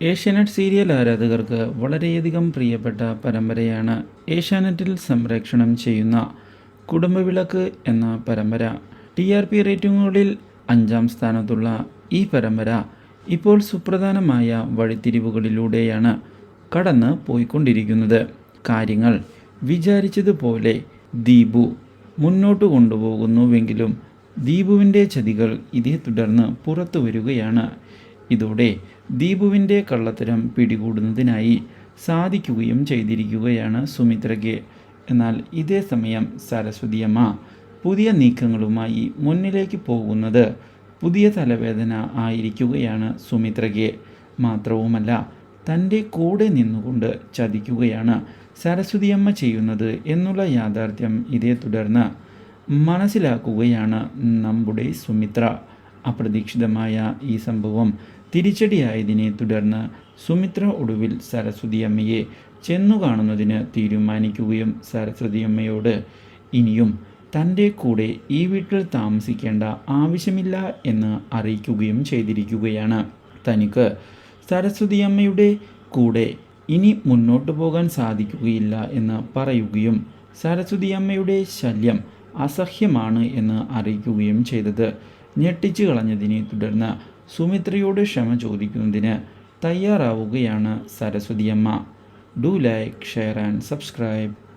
Asianet serial ആരാധകർക്ക് വളരെയധികം പ്രിയപ്പെട്ട പരമ്പരയാണ് ഏഷ്യാനെറ്റിൽ സംപ്രേക്ഷണം ചെയ്യുന്ന കുടുംബവിളക്ക് എന്ന പരമ്പര. ടി ആർ പി റേറ്റിംഗുകളിൽ അഞ്ചാം സ്ഥാനത്തുള്ള ഈ പരമ്പര ഇപ്പോൾ സുപ്രധാനമായ വഴിത്തിരിവുകളിലൂടെയാണ് കടന്ന് പോയിക്കൊണ്ടിരിക്കുന്നത്. കാര്യങ്ങൾ വിചാരിച്ചതുപോലെ ദീപു മുന്നോട്ട് കൊണ്ടുപോകുന്നുവെങ്കിലും ദീപുവിന്റെ ചതികൾ ഇതേ തുടർന്ന് പുറത്തു വരികയാണ് ഇതോടെ ദീപുവിന്റെ കള്ളത്തരം പിടികൂടുന്നതിനായി സാധിക്കുകയും ചെയ്തിരിക്കുകയാണ് സുമിത്രയ്ക്ക്. എന്നാൽ ഇതേ സമയം സരസ്വതിയമ്മ പുതിയ നീക്കങ്ങളുമായി മുന്നിലേക്ക് പോകുന്നത് പുതിയ തലവേദന ആയിരിക്കുകയാണ് സുമിത്രയ്ക്ക്. മാത്രവുമല്ല തന്റെ കൂടെ നിന്നുകൊണ്ട് ചതിക്കുകയാണ് സരസ്വതിയമ്മ ചെയ്യുന്നത് എന്നുള്ള യാഥാർത്ഥ്യം ഇതേ തുടർന്ന് മനസ്സിലാക്കുകയാണ് നമ്മുടെ സുമിത്ര. അപ്രതീക്ഷിതമായ ഈ സംഭവം തിരിച്ചടിയായതിനെ തുടർന്ന് സുമിത്ര ഒടുവിൽ സരസ്വതിയമ്മയെ ചെന്നു കാണുന്നതിന് തീരുമാനിക്കുകയും സരസ്വതിയമ്മയോട് ഇനിയും തന്റെ കൂടെ ഈ വീട്ടിൽ താമസിക്കേണ്ട ആവശ്യമില്ല എന്ന് അറിയിക്കുകയും ചെയ്തിരിക്കുകയാണ്. തനിക്ക് സരസ്വതിയമ്മയുടെ കൂടെ ഇനി മുന്നോട്ട് പോകാൻ സാധിക്കുകയില്ല എന്ന് പറയുകയും സരസ്വതിയമ്മയുടെ ശല്യം അസഹ്യമാണ് എന്ന് അറിയിക്കുകയും ചെയ്തത്. ഞെട്ടിച്ചു കളഞ്ഞതിനെ തുടർന്ന് സുമിത്രയോട് ക്ഷമ ചോദിക്കുന്നതിന് തയ്യാറാവുകയാണ് Saraswathiamma. Do like share and subscribe.